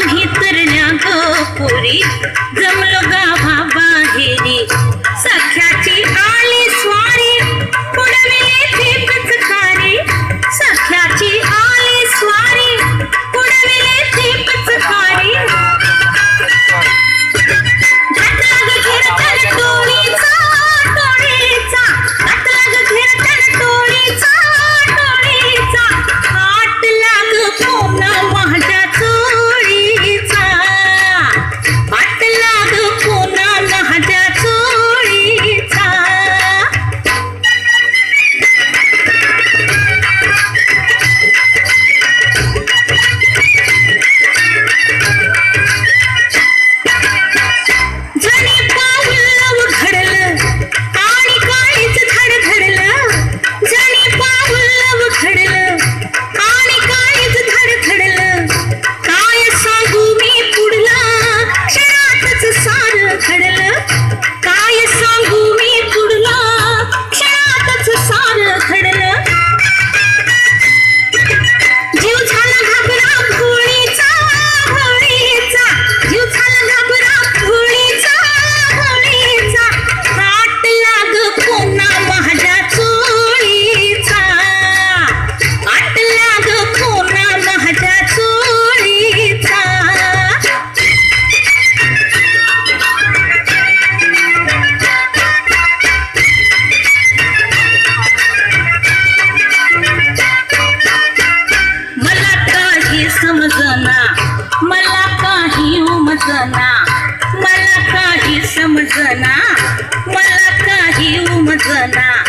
आम्ही तरण्या गो पुरी. जमलो गावा बाहेरी समजना. मला काही समजना. मला काही उमजना.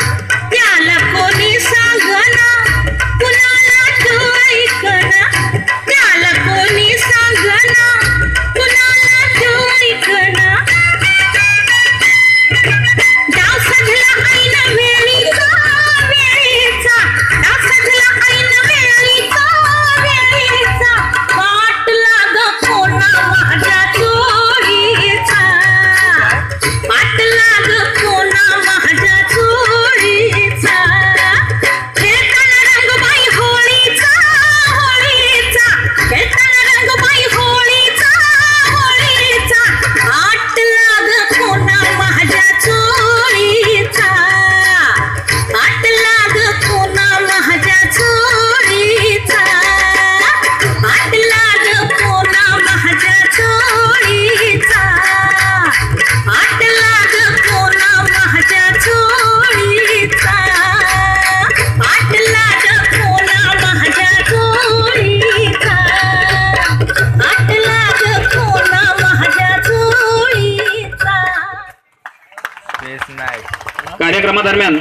कार्यक्रमादरम्यान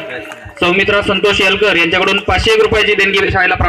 सौमित्रा संतोष येलकर यांच्याकडून पाचशे एक रुपयाची देणगी शाळेला प्राप्त